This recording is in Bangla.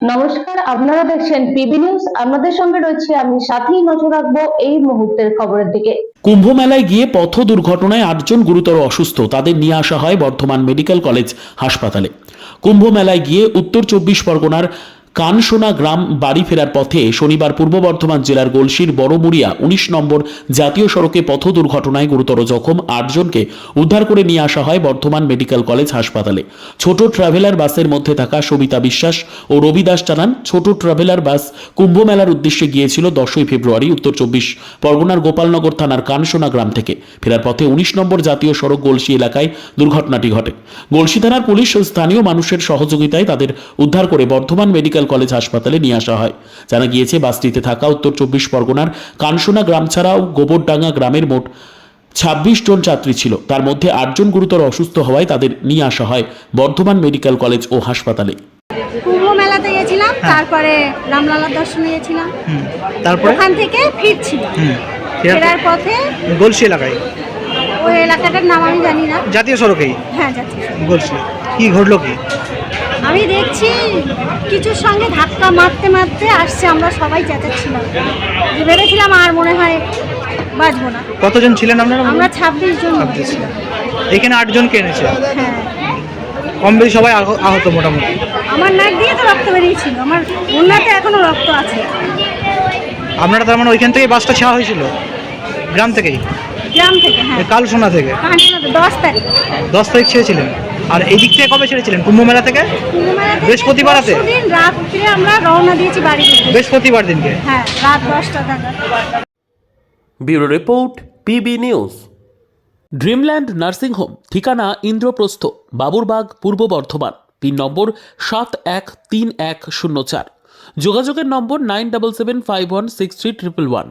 নমস্কার, আপনারা দেখছেন পিবি নিউজ। আপনাদের সঙ্গে রয়েছে আমি সাথেই নজর রাখব এই মুহূর্তের খবরের দিকে। কুম্ভ মেলায় গিয়ে পথ দুর্ঘটনায় আটজন গুরুতর অসুস্থ। তাদের নিয়ে আসা হয় বর্ধমান মেডিকেল কলেজ হাসপাতালে। কুম্ভ মেলায় গিয়ে উত্তর চব্বিশ পরগনার কানসোনা গ্রাম বাড়ি ফেরার পথে শনিবার পূর্ব বর্ধমান জেলার গোলসির বড়মুড়িয়া উনিশ নম্বর জাতীয় সড়কে পথ দুর্ঘটনায় গুরুতর জখম আটজনকে উদ্ধার করে নিয়ে আসা হয় বর্ধমান মেডিকেল কলেজ হাসপাতালে। ছোট ট্রাভেলার বাসের মধ্যে থাকা সবিতা বিশ্বাস ও রবি দাস জানান, ছোট ট্রাভেলার বাস কুম্ভ মেলার উদ্দেশ্যে গিয়েছিল দশই ফেব্রুয়ারি উত্তর চব্বিশ পরগনার গোপালনগর থানার কানসোনা গ্রাম থেকে। ফেরার পথে উনিশ নম্বর জাতীয় সড়ক গলসি এলাকায় দুর্ঘটনাটি ঘটে। গলসি থানার পুলিশ স্থানীয় মানুষের সহযোগিতায় তাদের উদ্ধার করে বর্ধমান মেডিকেল কলেজ হাসপাতালে নিয়ে আসা হয়। জানা গিয়েছে বাসটিতে থাকা উত্তর চব্বিশ পরগনার কানসোনা গ্রাম ছাড়াও গোবরডাঙ্গা গ্রামের মোট ছাব্বিশ জন ছাত্রী ছিল। তার মধ্যে আটজন গুরুতর অসুস্থ হওয়ায় তাদের নিয়ে আসা হয় বর্ধমান মেডিকেল কলেজ ও হাসপাতালে। কুম্ভ মেলাতে গেছিলাম তারপরে রামলালার দর্শনে গেছিলাম তারপরে? ওখান থেকে ফিরছিলাম ফেরার পথে? গলসি এলাকায়? ওই এলাকাটার নাম আমি জানি না। জাতীয় সড়কেই? হ্যাঁ গলসি কি ঘটলো কি? আমি দেখছি সঙ্গে ধাক্কা মারতে মারতে আসছে আমরা সবাই চেঁচাচ্ছিলাম। যে ভেবেছিলাম আর মনে হয় বাঁচবো না। কতজন ছিলেন আপনারা? আমরা ছাব্বিশ জন। এখানে আটজনকে এনেছে? হ্যাঁ। কম বেশি সবাই আহ- আহত মোটামুটি? আমার নাক দিয়ে তো রক্ত বেরিয়েছিল আমার ওনাতে এখনও রক্ত আছে। আপনারা তার মানে ওইখান থেকে বাসটা ছাড়া হয়েছিল? গ্রাম থেকেই? গ্রাম থেকে হ্যাঁ। কালসোনা থেকে? দশ তারিখ। দশ তারিখ ছেড়েছিলেন? আর এই দিক থেকে কবে ছেড়েছিলেন কুম্ভ মেলা থেকে? বৃহস্পতিবার রাতে? পরশুদিন আমরা রওনা দিয়েছি বাড়ি বৃহস্পতিবার দিনকে? হ্যাঁ রাত দশটা bureau report PB news. Dreamland nursing home ঠিকানা ইন্দ্রপ্রস্থ বাবুরবাগ পূর্ব বর্ধমান পিন নম্বর সাত এক তিন এক শূন্য চার। যোগাযোগের নম্বর nine double seven five one six three triple one.